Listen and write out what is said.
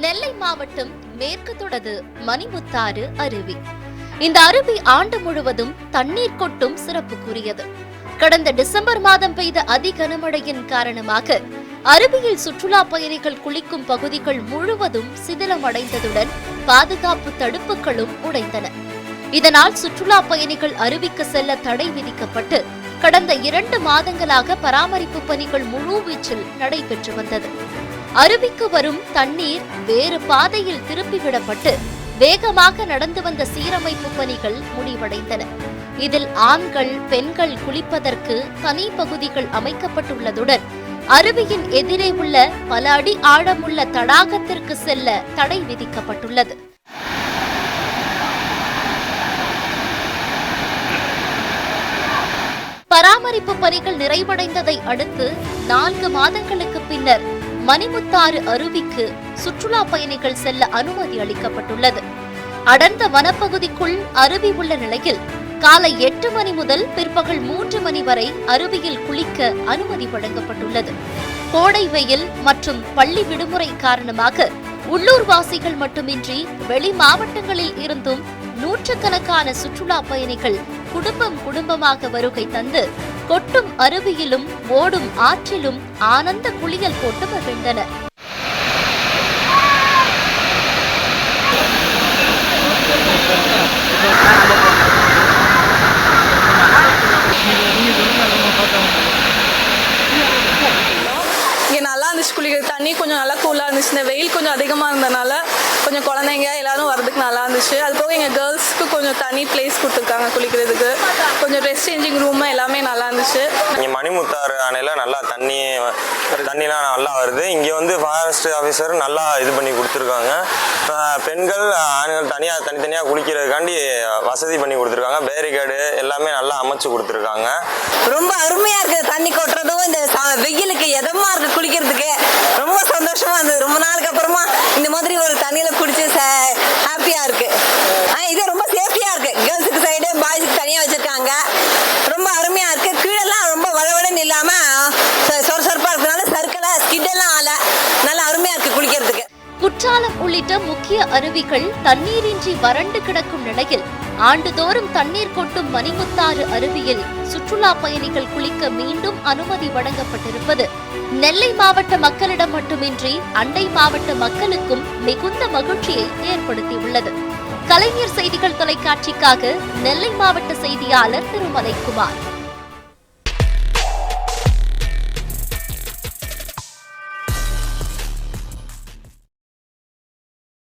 நெல்லை மாவட்டம் மேற்கு தொடது மணிமுத்தாறு அருவி. இந்த அருவி ஆண்டு முழுவதும் தண்ணீர் கொட்டும் சிறப்புக்குரியது. கடந்த டிசம்பர் மாதம் பெய்த அதி கனமழையின் காரணமாக அருவியில் சுற்றுலா பயணிகள் குளிக்கும் பகுதிகள் முழுவதும் சிதிலமடைந்ததுடன் பாதுகாப்பு தடுப்புகளும் உடைந்தன. இதனால் சுற்றுலா பயணிகள் அருவிக்கு செல்ல தடை விதிக்கப்பட்டு கடந்த இரண்டு மாதங்களாக பராமரிப்பு பணிகள் முழுவீச்சில் நடைபெற்று வந்தது. அருவிக்கு வரும் தண்ணீர் வேறு பாதையில் திருப்பிவிடப்பட்டு வேகமாக நடந்து வந்த சீரமைப்பு பணிகள் முடிவடைந்தன. இதில் ஆண்கள் பெண்கள் குளிப்பதற்கு தனி பகுதிகள் அமைக்கப்பட்டுள்ளதுடன் அருவியின் எதிரே உள்ள பல அடி ஆழமுள்ள தடாகத்திற்கு செல்ல தடை விதிக்கப்பட்டுள்ளது. பராமரிப்பு பணிகள் நிறைவடைந்ததை அடுத்து நான்கு மாதங்களுக்கு பின்னர் மணிமுத்தாறு அருவிக்கு சுற்றுலா பயணிகள் செல்ல அனுமதி அளிக்கப்பட்டுள்ளது. அடர்ந்த வனப்பகுதிக்குள் அருவி உள்ள நிலையில் காலை எட்டு மணி முதல் பிற்பகல் மூன்று மணி வரை அருவியில் குளிக்க அனுமதி வழங்கப்பட்டுள்ளது. கோடை வெயில் மற்றும் பள்ளி விடுமுறை காரணமாக உள்ளூர்வாசிகள் மட்டுமின்றி வெளி மாவட்டங்களில் இருந்தும் நூற்றுக்கணக்கான சுற்றுலா பயணிகள் குடும்பம் குடும்பமாக வருகை தந்து கொட்டும் அருவியிலும் ஓடும் ஆற்றிலும் ஆனந்த குளியல் போட்டு மகிழ்ந்தனர் இங்கே நல்லா இருந்துச்சு குளிக்கிற தண்ணி கொஞ்சம் நல்லா கூலாக இருந்துச்சு. இந்த வெயில் கொஞ்சம் அதிகமாக இருந்தனால கொஞ்சம் குழந்தைங்க எல்லாரும் வரதுக்கு நல்லா இருந்துச்சு. அது போக எங்கள் கேர்ள்ஸ்க்கு கொஞ்சம் தனி பிளேஸ் கொடுத்துருக்காங்க குளிக்கிறதுக்கு. கொஞ்சம் ட்ரெஸ் சேஞ்சிங் ரூம் எல்லாமே நல்லா இருந்துச்சு. இங்கே மணிமுத்தாறு அணையில் நல்லா தண்ணி தண்ணிலாம் நல்லா வருது. இங்கே வந்து ஃபாரஸ்ட் ஆஃபீஸர் நல்லா இது பண்ணி கொடுத்துருக்காங்க. பெண்கள் ஆண்கள் தனியாக தனித்தனியாக குளிக்கிறதுக்காண்டி வசதி பண்ணி கொடுத்துருக்காங்க. பேரிகேடு எல்லாமே நல்லா அமைச்சு கொடுத்துருக்காங்க. ரொம்ப அருமையா இருக்கு. தண்ணி கொட்டுறதும் இந்த வெயிலுக்கு எதமா இருக்கு குளிக்கிறதுக்கு. தண்ணியில் குடிச்சு ஹாப்பியாக இருக்கு. ஆ, இது ரொம்ப சேஃப்டியாக இருக்கு. கேர்ள்ஸுக்கு சைடு பாய்ஸுக்கு தனியாக வச்சுருக்காங்க. ரொம்ப அருமையாக இருக்கு. கீழெல்லாம் ரொம்ப வளவடன்னு இல்லாமல் சொ- சொரப்பாக இருக்கிறதுனால சர்க்கலை ஸ்கிட்டெல்லாம் ஆலை ஆல நல்லா அருமையாக இருக்கு குளிக்கிறதுக்கு. குற்றாலம் உள்ளிட்ட முக்கிய அருவிகள் தண்ணீரின்றி வறண்டு கிடக்கும் நிலையில் ஆண்டுதோறும் தண்ணீர் கொட்டும் மணிமுத்தாறு அருவியில் சுற்றுலா பயணிகள் குளிக்க மீண்டும் அனுமதி வழங்கப்பட்டிருப்பது நெல்லை மாவட்ட மக்களிடம் மட்டுமின்றி அண்டை மாவட்ட மக்களுக்கும் மிகுந்த மகிழ்ச்சியை ஏற்படுத்தியுள்ளது. கலைஞர் செய்திகள் தொலைக்காட்சிக்காக நெல்லை மாவட்ட செய்தியாளர் திருமலைக்குமார்.